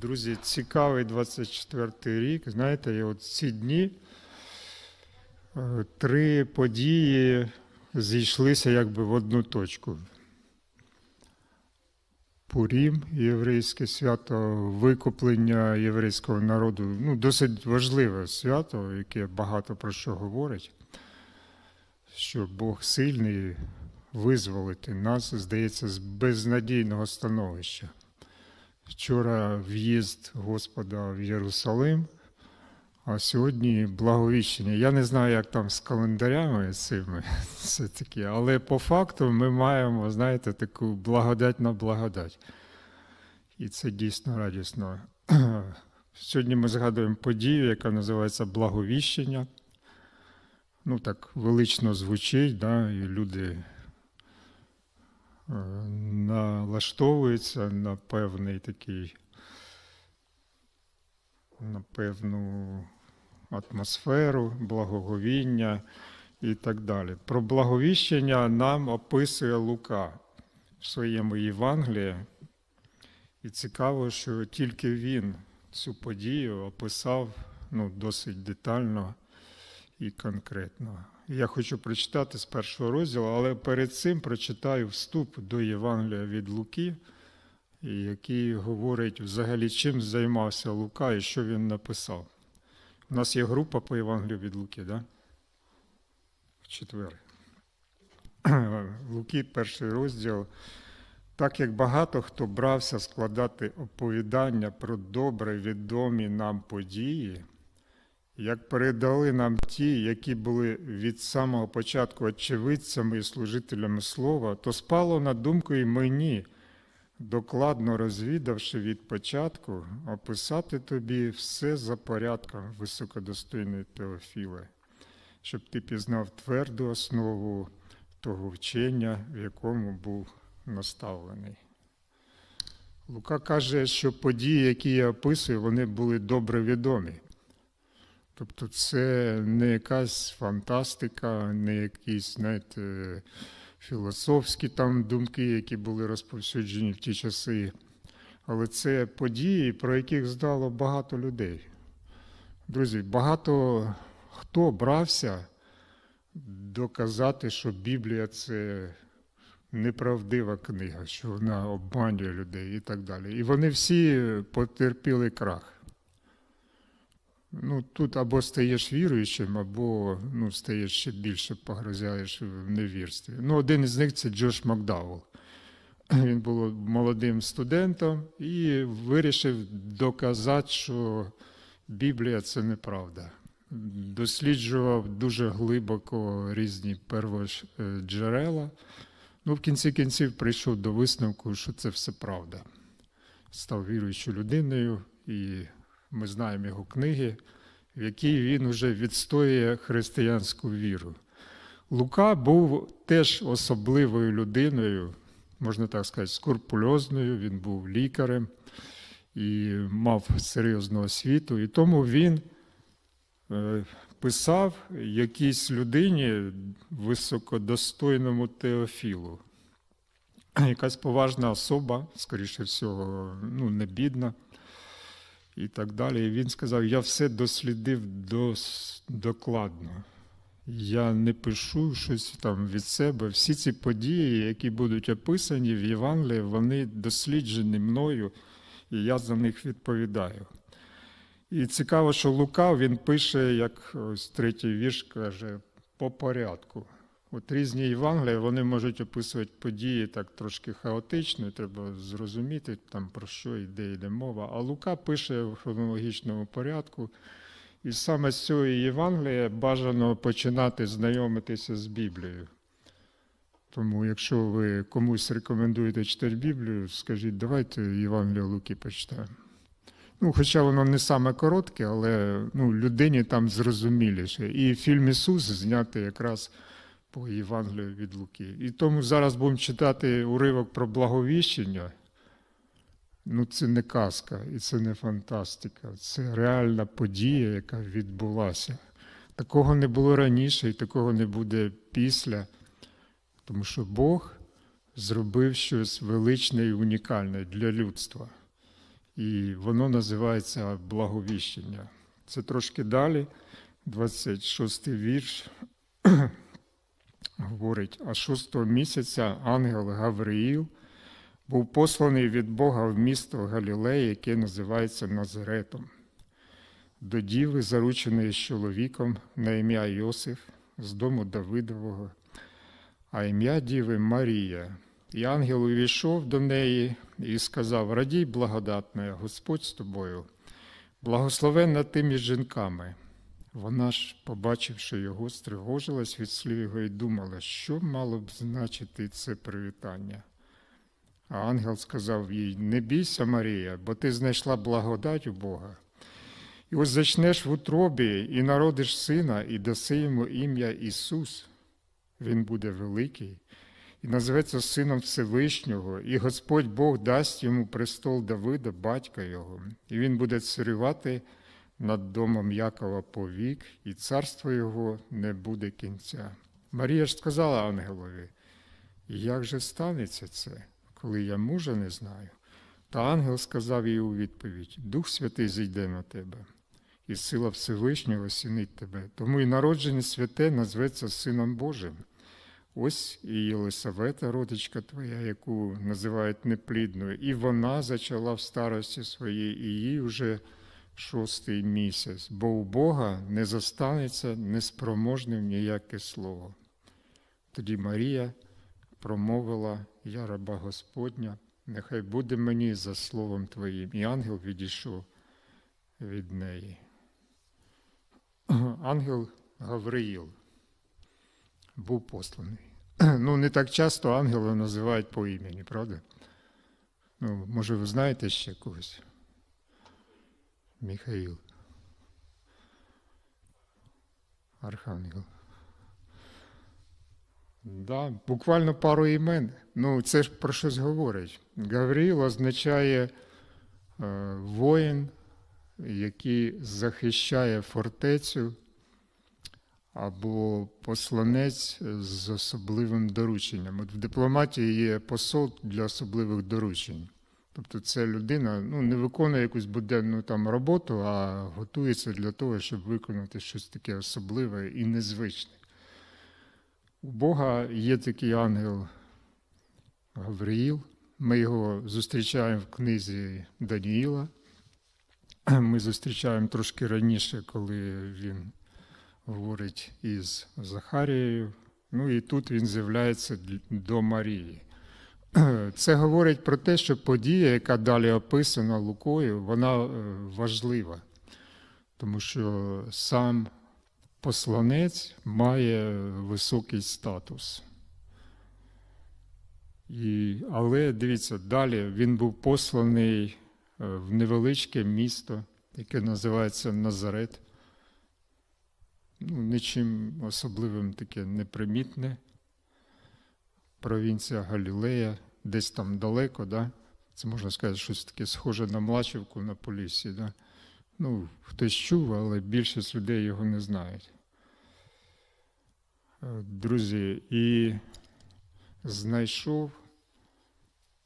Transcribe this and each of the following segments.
Друзі, цікавий 24 рік. Знаєте, і от ці дні е, три події зійшлися якби в одну точку. Пурім, єврейське свято, викуплення єврейського народу. Ну, досить важливе свято, яке багато про що говорить, що Бог сильний визволити нас, здається, з безнадійного становища. Вчора в'їзд Господа в Єрусалим, а сьогодні благовіщення. Я не знаю, як там з календарями цими все таки, але по факту ми маємо, знаєте, таку благодать на благодать. І це дійсно радісно. Сьогодні ми згадуємо подію, яка називається благовіщення. Ну, так велично звучить, да, і люди е, налаштовуються на певний такий, на певну атмосферу, благоговіння і так далі. Про благовіщення нам описує Лука в своєму Євангелії. І цікаво, що тільки він цю подію описав ну, досить детально і конкретно. Я хочу прочитати з першого розділу, але перед цим прочитаю вступ до Євангелія від Луки, який говорить взагалі, чим займався Лука і що він написав. У нас є група по Євангелію від Луки, да? В четвер. Луки, перший розділ. Так як багато хто брався складати оповідання про добре відомі нам події, як передали нам ті, які були від самого початку очевидцями і служителями слова, то спало на думку і мені, докладно розвідавши від початку, описати тобі все за порядком високодостойної Теофіле, щоб ти пізнав тверду основу того вчення, в якому був наставлений. Лука каже, що події, які я описую, вони були добре відомі. Тобто це не якась фантастика, не якісь, знаєте, філософські там думки, які були розповсюджені в ті часи. Але це події, про яких знало багато людей. Друзі, багато хто брався доказати, що Біблія це неправдива книга, що вона обманює людей і так далі. І вони всі потерпіли крах. Ну, тут або стаєш віруючим, або ну, стаєш ще більше погрозяєш в невірстві. Ну, один із них це Джош Макдауел. Він був молодим студентом і вирішив доказати, що Біблія це неправда. Досліджував дуже глибоко різні перводжерела. Ну, в кінці кінців прийшов до висновку, що це все правда. Став віруючою людиною, і ми знаємо його книги, в якій він вже відстоює християнську віру. Лука був теж особливою людиною, можна так сказати, скрупульозною, він був лікарем і мав серйозну освіту, і тому він е, писав якійсь людині високодостойному Теофілу. Якась поважна особа, скоріше всього, ну, не бідна і так далі. І він сказав: Я все дослідив дос, докладно. Я не пишу щось там від себе. Всі ці події, які будуть описані в Євангелії, вони досліджені мною, і я за них відповідаю. І цікаво, що Лука він пише, як ось третій вірш каже, по порядку. От різні Євангелії вони можуть описувати події так трошки хаотично, треба зрозуміти, там про що йде йде мова. А Лука пише в хронологічному порядку. І саме з цього Євангелія бажано починати знайомитися з Біблією. Тому, якщо ви комусь рекомендуєте читати Біблію, скажіть, давайте Євангелію Луки почитаємо. Ну, Хоча воно не саме коротке, але ну, людині там зрозуміліше. І фільм Ісус знятий якраз по Євангелію від Луки. І тому зараз будемо читати уривок про благовіщення. Ну, це не казка і це не фантастика, це реальна подія, яка відбулася. Такого не було раніше і такого не буде після, тому що Бог зробив щось величне і унікальне для людства. і воно називається благовіщення. Це трошки далі, 26 вірш. Говорить, а шостого місяця ангел Гавриїл був посланий від Бога в місто Галілеї, яке називається Назаретом, до діви, зарученої з чоловіком на ім'я Йосиф з дому Давидового, а ім'я діви Марія. І ангел увійшов до неї і сказав: Радій, благодатна, Господь з тобою, благословенна ти між жінками. Вона ж, побачивши його, стривожилась від слів його і думала, що мало б значити це привітання. А ангел сказав їй: Не бійся, Марія, бо ти знайшла благодать у Бога. І ось зачнеш в утробі і народиш сина, і даси йому ім'я Ісус. Він буде великий і називеться Сином Всевишнього, і Господь Бог дасть йому престол Давида, батька його, і він буде царювати над домом Якова повік, і царство його не буде кінця. Марія ж сказала ангелові, як же станеться це, коли я мужа не знаю? Та ангел сказав їй у відповідь: Дух Святий зійде на тебе, і сила Всевишнього осінить тебе. Тому і народження святе назветься Сином Божим. Ось і Єлисавета, родичка твоя, яку називають неплідною, і вона зачала в старості своїй, і їй вже шостий місяць, бо у Бога не застанеться неспроможним ніяке слово. Тоді Марія промовила, я раба Господня, нехай буде мені за словом Твоїм. І ангел відійшов від неї. Ангел Гавриїл був посланий. Ну, не так часто ангела називають по імені, правда? Ну, може, ви знаєте ще когось? Михаїл. Архангел. Да, буквально пару імен. Ну, це ж про щось говорить. Гавріл означає е, воїн, який захищає фортецю або посланець з особливим дорученням. От в дипломатії є посол для особливих доручень. Тобто це людина ну, не виконує якусь буденну там роботу, а готується для того, щоб виконати щось таке особливе і незвичне. У Бога є такий ангел Гавриїл. Ми його зустрічаємо в книзі Даніїла. Ми зустрічаємо трошки раніше, коли він говорить із Захарією. Ну і тут він з'являється до Марії. Це говорить про те, що подія, яка далі описана Лукою, вона е, важлива, тому що сам посланець має високий статус. І, Але дивіться, далі він був посланий е, в невеличке місто, яке називається Назарет. Ну, Нічим особливим таке непримітне. Провінція Галілея, десь там далеко, да? це можна сказати, щось таке схоже на Млачівку на Поліссі. Да? Ну, хтось чув, але більшість людей його не знають. Е, Друзі, і знайшов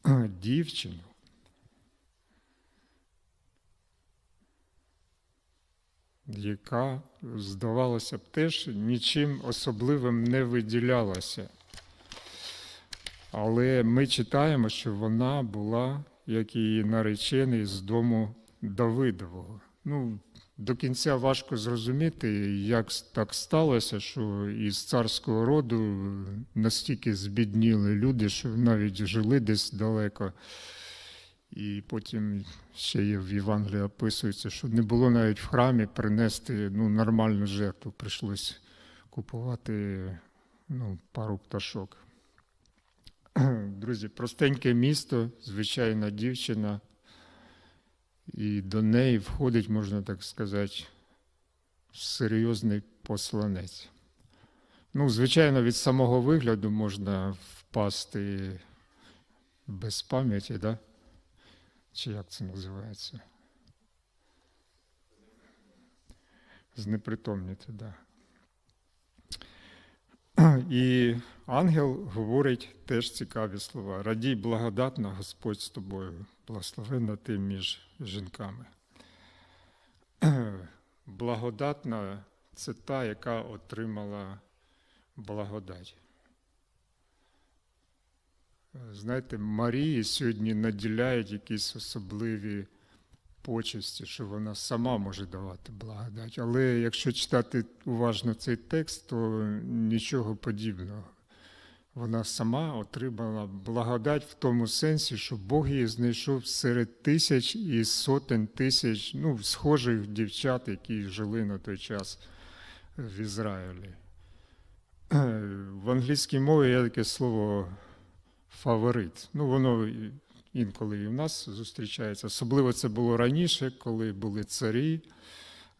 дівчину. Яка, здавалося б, теж нічим особливим не виділялася. Але ми читаємо, що вона була, як її наречений, з дому Давидового. Ну, до кінця важко зрозуміти, як так сталося, що із царського роду настільки збідніли люди, що навіть жили десь далеко. І потім ще є в Євангелії описується, що не було навіть в храмі принести ну, нормальну жертву. Прийшлось купувати ну, пару пташок. Друзі, простеньке місто, звичайна дівчина, і до неї входить, можна так сказати, серйозний посланець. Ну, звичайно, від самого вигляду можна впасти без пам'яті, да? чи як це називається? Знепритомніти, так. І ангел говорить теж цікаві слова. Радій благодатна Господь з тобою, благословенна ти між жінками. Благодатна це та, яка отримала благодать. Знаєте, Марії сьогодні наділяють якісь особливі почесті, що вона сама може давати благодать. Але якщо читати уважно цей текст, то нічого подібного. Вона сама отримала благодать в тому сенсі, що Бог її знайшов серед тисяч і сотень тисяч ну, схожих дівчат, які жили на той час в Ізраїлі. В англійській мові є таке слово фаворит. Ну, воно інколи і в нас зустрічається. Особливо це було раніше, коли були царі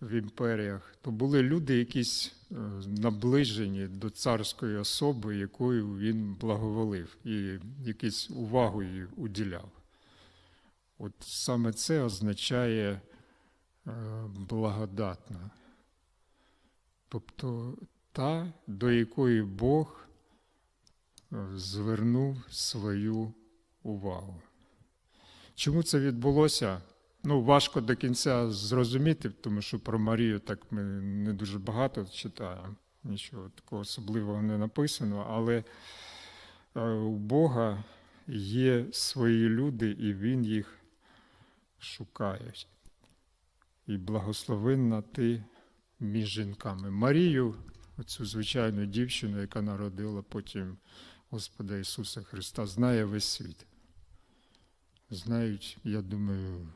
в імперіях, то були люди якісь е, наближені до царської особи, якою він благоволив і якусь увагу уділяв. От саме це означає е, благодатна. Тобто та, до якої Бог е, звернув свою увагу. Чому це відбулося? Ну, важко до кінця зрозуміти, тому що про Марію так ми не дуже багато читаємо. Нічого такого особливого не написано, але е, у Бога є свої люди, і Він їх шукає. І благословенна ти між жінками. Марію, оцю звичайну дівчину, яка народила потім Господа Ісуса Христа, знає весь світ. Знають, я думаю,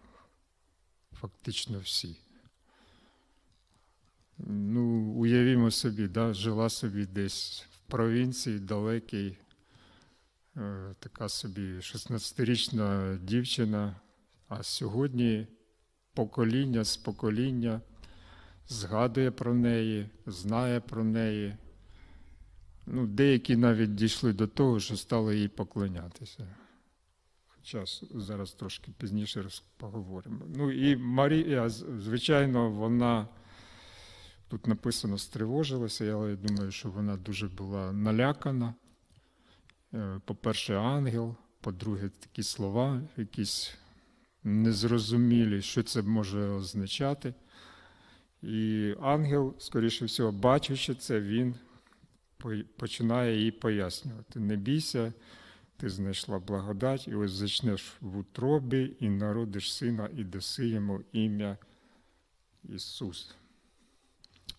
фактично всі. Ну, уявімо собі, да, жила собі десь в провінції далекій, е, така собі 16-річна дівчина, а сьогодні покоління з покоління згадує про неї, знає про неї. Ну, деякі навіть дійшли до того, що стали їй поклонятися. Хоча с- зараз трошки пізніше поговоримо. Ну і Марія, звичайно, вона тут написано стривожилася, але я думаю, що вона дуже була налякана. Е, По-перше, ангел, по-друге, такі слова, якісь незрозумілі, що це може означати. І ангел, скоріше всього, бачачи це, він починає їй пояснювати: не бійся, ти знайшла благодать, і ось зачнеш в утробі, і народиш сина, і даси йому ім'я Ісус.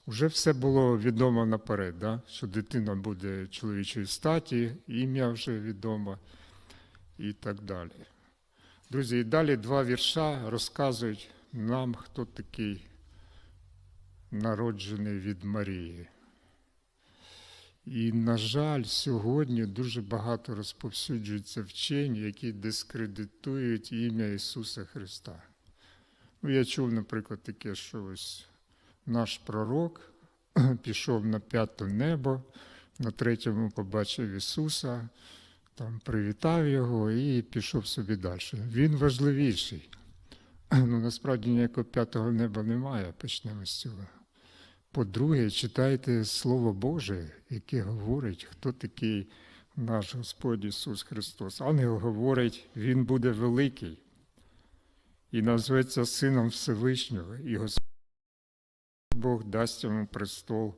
Уже все було відомо наперед, да? що дитина буде чоловічої статі, ім'я вже відомо і так далі. Друзі, і далі два вірша розказують нам, хто такий народжений від Марії. І, на жаль, сьогодні дуже багато розповсюджується вчень, які дискредитують ім'я Ісуса Христа. Ну, я чув, наприклад, таке, що ось наш пророк пішов на п'яте небо, на третьому побачив Ісуса, там привітав його і пішов собі далі. Він важливіший. Ну, насправді ніякого п'ятого неба немає, почнемо з цього. По-друге, читайте Слово Боже, яке говорить, хто такий наш Господь Ісус Христос. Ангел говорить, Він буде великий і назветься Сином Всевишнього, і Господь Бог дасть йому престол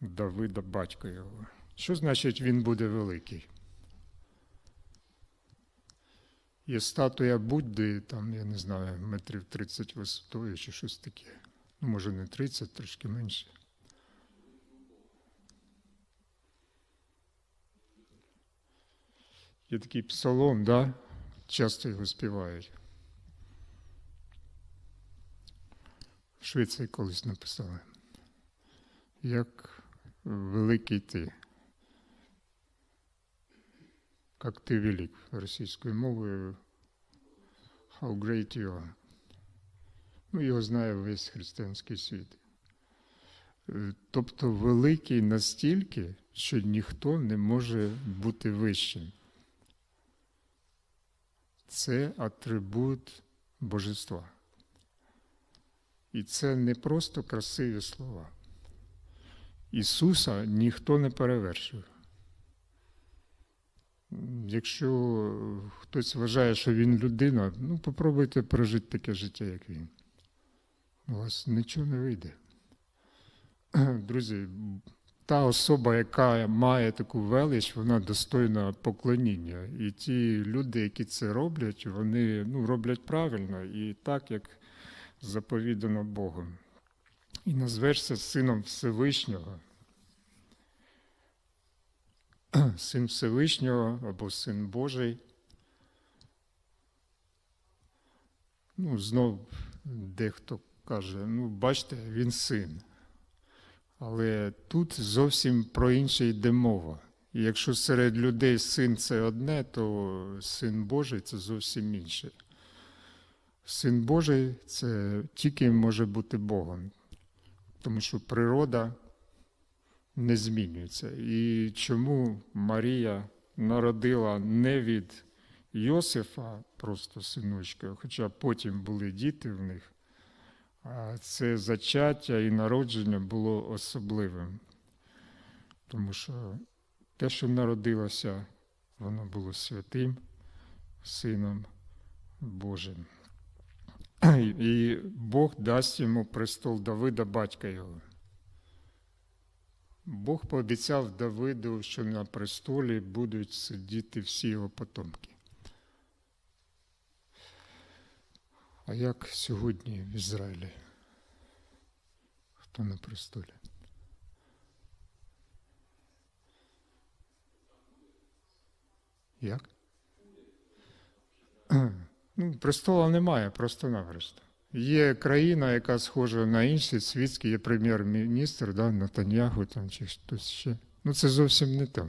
Давида, батька його. Що значить він буде великий? Є статуя Будди, там, я не знаю, метрів 30 висотою чи щось таке. Ну, може, не 30, трошки менше. Є такий псалом, да? часто його співають. В Швеції колись написали. Як великий ти. Як ти велик російською мовою. How great you are. Ну, його знає весь християнський світ. Е, Тобто великий настільки, що ніхто не може бути вищим. Це атрибут божества. І це не просто красиві слова. Ісуса ніхто не перевершив. Якщо хтось вважає, що він людина, ну попробуйте прожити таке життя, як він. У вас нічого не вийде. Друзі, та особа, яка має таку велич, вона достойна поклоніння. І ті люди, які це роблять, вони ну, роблять правильно і так, як заповідано Богом. І назвешся сином Всевишнього. Син Всевишнього або Син Божий. Ну, знов дехто каже, ну, бачите, він син. Але тут зовсім про інше йде мова. І якщо серед людей син це одне, то син Божий це зовсім інше. Син Божий це тільки може бути Богом, тому що природа не змінюється. І чому Марія народила не від Йосифа, просто синочка, хоча потім були діти в них, це зачаття і народження було особливим. Тому що те, що народилося, воно було святим Сином Божим. І Бог дасть йому престол Давида, батька його. Бог пообіцяв Давиду, що на престолі будуть сидіти всі його потомки. А як сьогодні в Ізраїлі? Хто на престолі? Як? Ну, престола немає, просто-напросто. Є країна, яка схожа на інші світські, є прем'єр-міністр, да, Натаньягу там, чи хтось ще. Ну, це зовсім не так.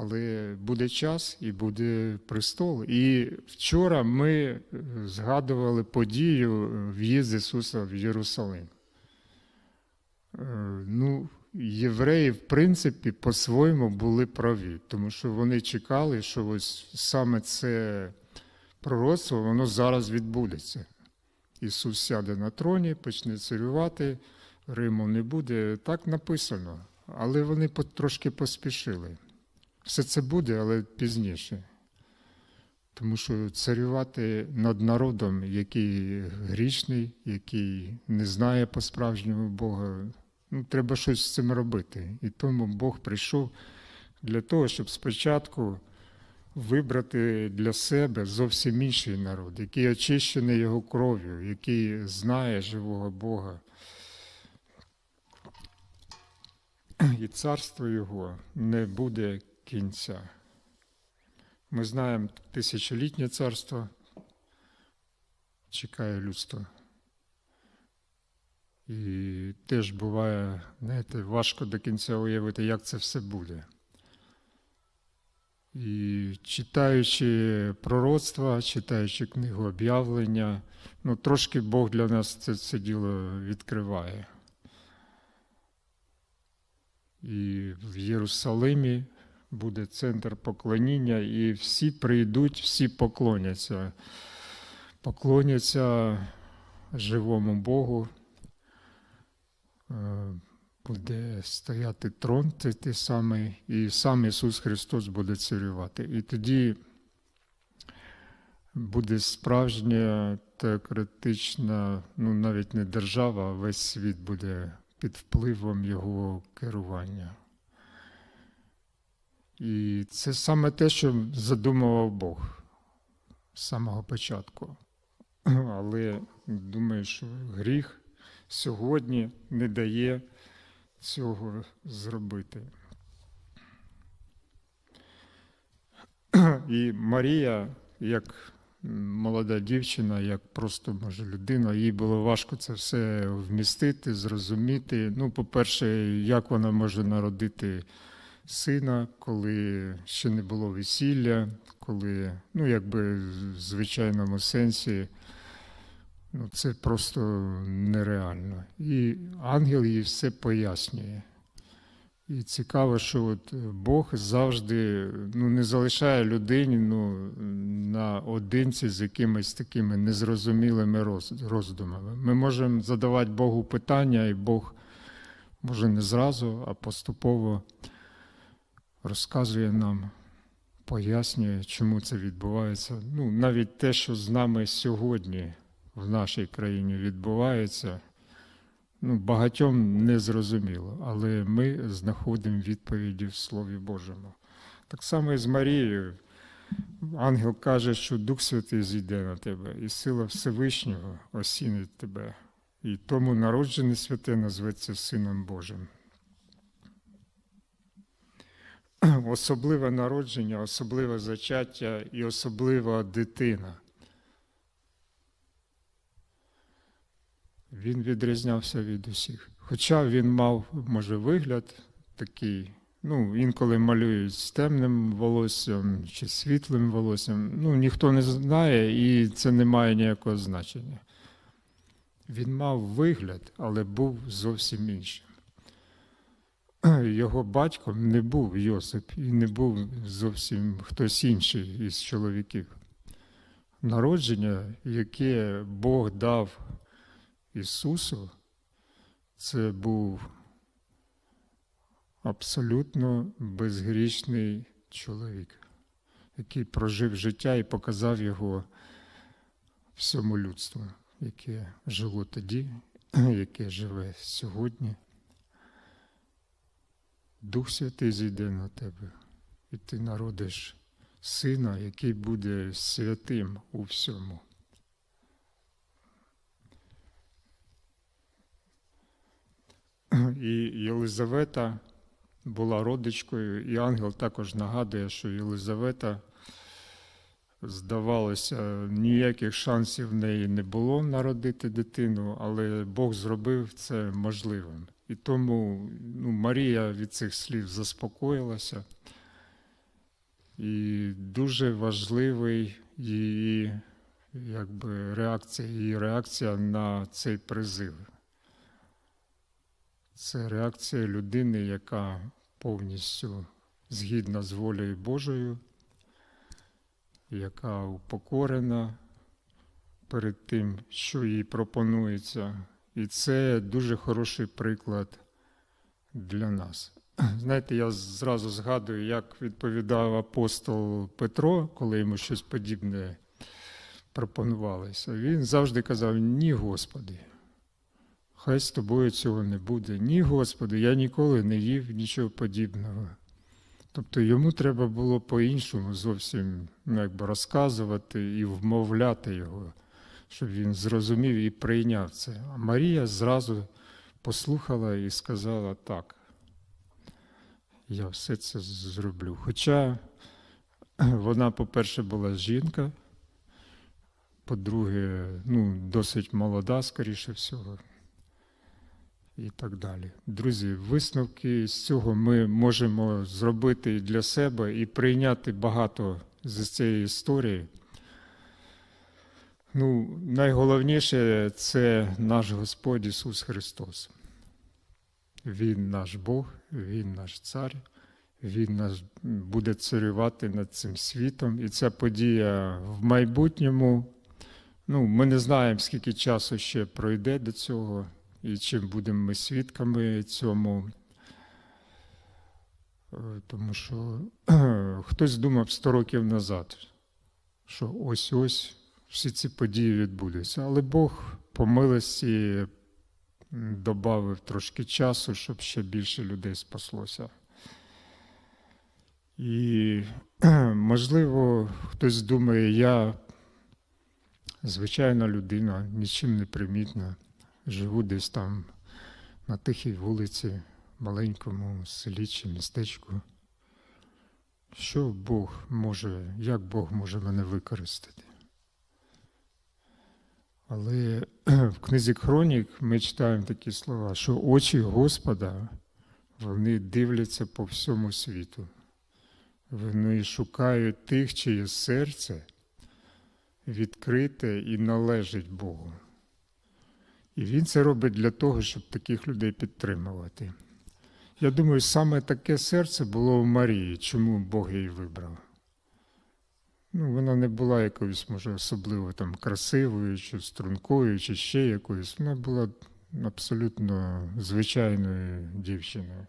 Але буде час і буде престол. І вчора ми е, згадували подію в'їзд Ісуса в Єрусалим. Е, Ну, євреї, в принципі, по-своєму були праві, тому що вони чекали, що ось саме це пророцтво, воно зараз відбудеться. Ісус сяде на троні, почне царювати, Риму не буде. Так написано. Але вони трошки поспішили. Все це буде, але пізніше. Тому що царювати над народом, який грішний, який не знає по-справжньому Бога, ну, треба щось з цим робити. І тому Бог прийшов для того, щоб спочатку вибрати для себе зовсім інший народ, який очищений його кров'ю, який знає живого Бога. І царство його не буде кінця. Ми знаємо тисячолітнє царство чекає людство. І теж буває, знаєте, важко до кінця уявити, як це все буде. І читаючи пророцтва, читаючи книгу об'явлення, ну трошки Бог для нас це, це діло відкриває. І в Єрусалимі буде центр поклоніння, і всі прийдуть, всі поклоняться. Поклоняться живому Богу. Е, Буде стояти трон, це той самий, і сам Ісус Христос буде царювати. І тоді буде справжня теократична, ну навіть не держава, а весь світ буде під впливом Його керування. І це саме те, що задумував Бог з самого початку. Але думаю, що гріх сьогодні не дає цього зробити. І Марія, як молода дівчина, як просто може людина, їй було важко це все вмістити, зрозуміти. Ну, по-перше, як вона може народити сина, коли ще не було весілля, коли, ну, якби в звичайному сенсі. Ну, це просто нереально. І ангел їй все пояснює. І цікаво, що от Бог завжди ну, не залишає людині ну, наодинці з якимись такими незрозумілими роздумами. Ми можемо задавати Богу питання, і Бог може не зразу, а поступово розказує нам, пояснює, чому це відбувається. Ну, навіть те, що з нами сьогодні в нашій країні відбувається, ну, багатьом не зрозуміло, але ми знаходимо відповіді в Слові Божому. Так само і з Марією. Ангел каже, що Дух Святий зійде на тебе, і сила Всевишнього осінить тебе. І тому народжений святе назветься Сином Божим. Особливе народження, особливе зачаття і особлива дитина. Він відрізнявся від усіх. Хоча він мав, може, вигляд такий, ну, інколи малюють з темним волоссям чи світлим волоссям. Ну, ніхто не знає, і це не має ніякого значення. Він мав вигляд, але був зовсім іншим. Його батьком не був Йосип і не був зовсім хтось інший із чоловіків. Народження, яке Бог дав Ісусу, це був абсолютно безгрішний чоловік, який прожив життя і показав його всьому людству, яке жило тоді, яке живе сьогодні. Дух Святий зійде на тебе, і ти народиш сина, який буде святим у всьому. І Єлизавета була родичкою, і ангел також нагадує, що Єлизавета, здавалося, ніяких шансів в неї не було народити дитину, але Бог зробив це можливим. І тому ну, Марія від цих слів заспокоїлася. І дуже важливий її якби, реакція, її реакція на цей призив. Це реакція людини, яка повністю згідна з волею Божою, яка упокорена перед тим, що їй пропонується. І це дуже хороший приклад для нас. Знаєте, я зразу згадую, як відповідав апостол Петро, коли йому щось подібне пропонувалося. Він завжди казав: Ні, Господи. Хай з тобою цього не буде. Ні, Господи, я ніколи не їв нічого подібного. Тобто йому треба було по-іншому зовсім ну, якби розказувати і вмовляти його, щоб він зрозумів і прийняв це. А Марія зразу послухала і сказала так. Я все це зроблю. Хоча вона, по-перше, була жінка, по-друге, ну, досить молода, скоріше всього і так далі. Друзі, висновки з цього ми можемо зробити для себе і прийняти багато з цієї історії. Ну, найголовніше це наш Господь Ісус Христос. Він наш Бог, Він наш Цар, Він наш буде царювати над цим світом. І ця подія в майбутньому. Ну, ми не знаємо, скільки часу ще пройде до цього і чим будемо ми свідками цьому. Е, Тому що хтось думав 100 років назад, що ось-ось всі ці події відбудуться. Але Бог по милості додав трошки часу, щоб ще більше людей спаслося. І, можливо, хтось думає, я звичайна людина, нічим не примітна живу десь там на тихій вулиці, маленькому селі чи містечку. Що Бог може, як Бог може мене використати? Але в книзі Хронік ми читаємо такі слова, що очі Господа вони дивляться по всьому світу. Вони шукають тих, чиє серце відкрите і належить Богу. І він це робить для того, щоб таких людей підтримувати. Я думаю, саме таке серце було у Марії, чому Бог її вибрав. Ну, Вона не була якоюсь, може, особливо там красивою, чи стрункою, чи ще якоюсь. Вона була абсолютно звичайною дівчиною.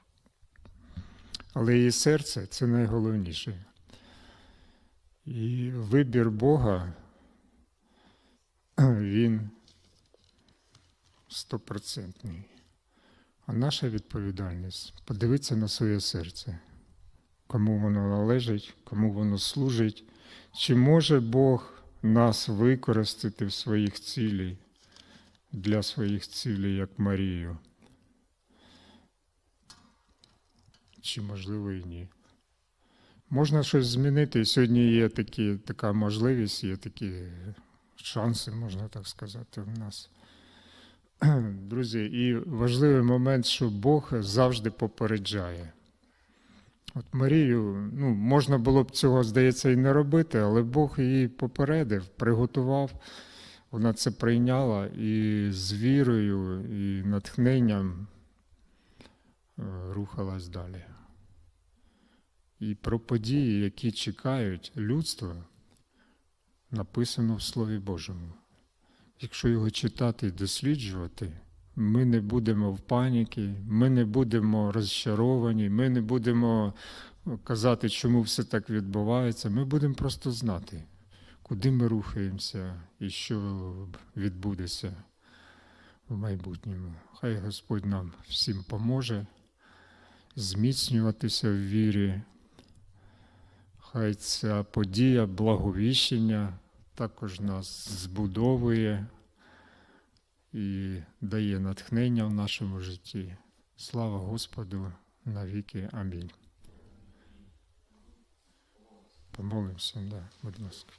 Але її серце це найголовніше. І вибір Бога, він стопроцентний. А наша відповідальність подивитися на своє серце, кому воно належить, кому воно служить, чи може Бог нас використати в своїх цілях, для своїх цілей, як Марію. Чи можливо і ні. Можна щось змінити. Сьогодні є такі, така можливість, є такі шанси, можна так сказати, в нас. Друзі, і важливий момент, що Бог завжди попереджає. От Марію, ну, можна було б цього, здається, і не робити, але Бог її попередив, приготував, вона це прийняла і з вірою, і натхненням е, рухалась далі. І про події, які чекають людство, написано в Слові Божому. Якщо його читати і досліджувати, ми не будемо в паніки, ми не будемо розчаровані, ми не будемо казати, чому все так відбувається. Ми будемо просто знати, куди ми рухаємося і що відбудеться в майбутньому. Хай Господь нам всім поможе зміцнюватися в вірі. Хай ця подія благовіщення також нас збудовує і дає натхнення в нашому житті. Слава Господу навіки. Амінь. Помолимося, да, будь ласка.